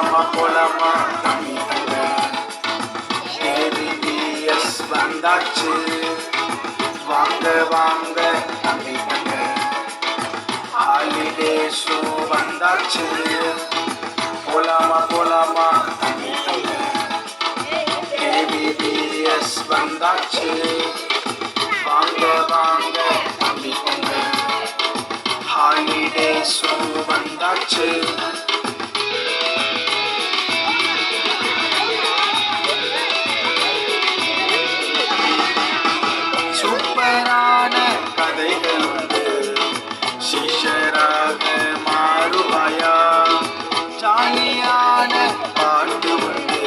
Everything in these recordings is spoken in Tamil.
ராம குலமா கேவிபிஎஸ் வந்தாச்சு வாங்க வாங்க ஹாலிடேஸு வந்தாச்சு போலாமா போலாமா கேவிபிஎஸ் வந்தாச்சு வாங்க வாங்க ஹாலிடேஸு வந்தாச்சு சிஷராக மாறுவாயா ஜாலியான பாட்டு உண்டு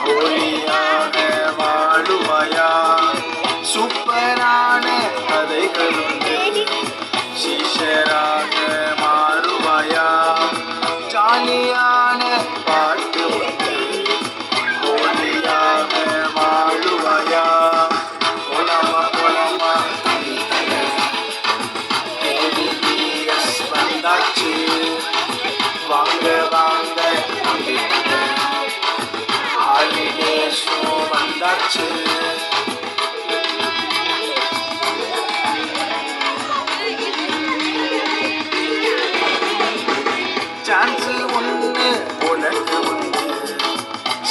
ஹோலியாக வாழுவாயா சூப்பரான கதைகள் வந்தாச்சு. வாங்க வாங்க ஹாலிடே ஷோ வந்தாச்சு. சான்ஸ் ஒன்று உனக்கு உண்டு.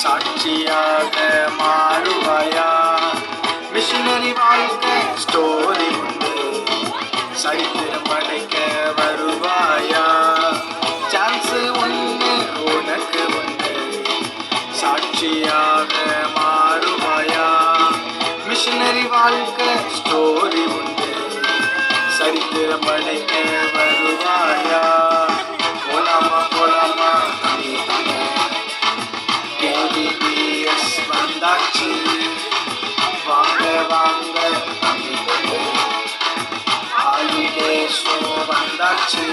சாட்சியாக மாறுவாயா? மிஷினரி வாழ்க்கை ஸ்டோரி உண்டு. சரித்திரம் படைக்க வருவா? சாட்சியாக மாறுவாயா மிஷினரி வாழ்க்கை ஸ்டோரி உண்டு. சரித்திரம் படைக்க வருவாயா? போலாமா போலாமா கேபிபிஎஸ் வந்தாச்சு. வாங்க வாங்க ஹாலிடே ஷோ வந்தாச்சு.